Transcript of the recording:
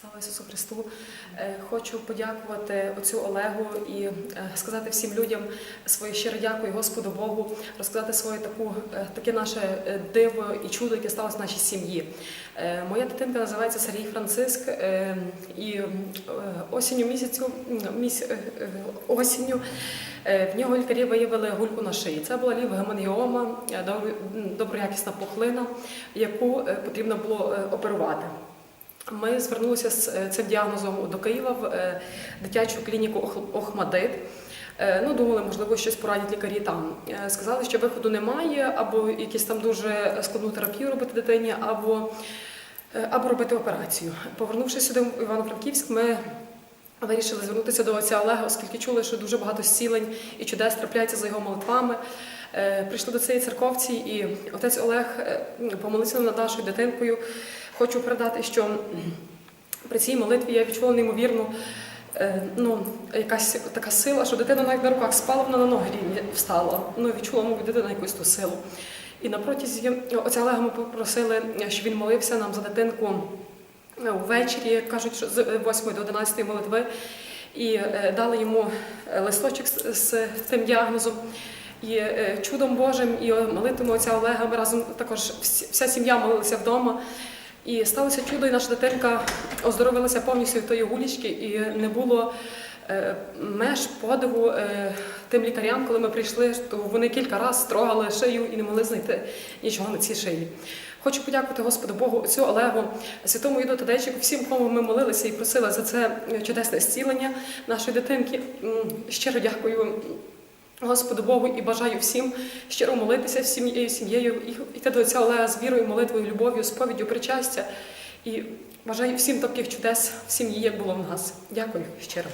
Слава Ісусу Христу! Е, Хочу подякувати отцю Олегу і е, сказати всім людям своє щире дякую Господу Богу, розказати своє таку, е, таке наше диво і чудо, яке сталося в нашій сім'ї. Моя дитинка називається Сергій Франциск, і осінню місяцю міс, осінню в нього лікарі виявили гульку на шиї. Це була лівгемангіома, добро- доброякісна пухлина, яку потрібно було оперувати. Ми звернулися з е, цим діагнозом до Києва в е, дитячу клініку Охмадит. Е, Ну, думали, можливо, щось порадять лікарі там. Сказали, що виходу немає, або якісь там дуже складну терапію робити дитині, або, або робити операцію. Повернувшись сюди в Івано-Франківськ, ми вирішили звернутися до отця Олега, оскільки чули, що дуже багато зцілень і чудес трапляється за його молитвами. Прийшли до цієї церковці, і отець Олег помолився над нашою дитинкою. Хочу передати, що при цій молитві я відчула неймовірну е, ну, якась така сила, що дитина навіть на руках спала, вона на ноги рівні встала. Ну, відчула, мов дитина якусь ту силу. І на протязі отця Олега ми попросили, щоб він молився нам за дитинку е, ввечері, як кажуть, що з 8 до 11 молитви, і е, дали йому листочок з, цим діагнозом. І чудом Божим, і молитвами отця Олега ми разом також вся сім'я молилася вдома. І сталося чудо, і наша дитинка оздоровилася повністю тої гулічки, і не було е, меж подиву е, тим лікарям, коли ми прийшли, то вони кілька разів строгали шию і не могли знайти нічого на цій шиї. Хочу подякувати Господу Богу, отцю Олегу, святому Іду Тадейчику, всім, кому ми молилися і просили за це чудесне зцілення нашої дитинки. Щиро дякую. Господу Богу і бажаю всім щиро молитися всією сім'єю, йти до отця Олега з вірою, молитвою, любов'ю, сповіддю, причастя. І бажаю всім таких чудес в сім'ї, як було в нас. Дякую щиро.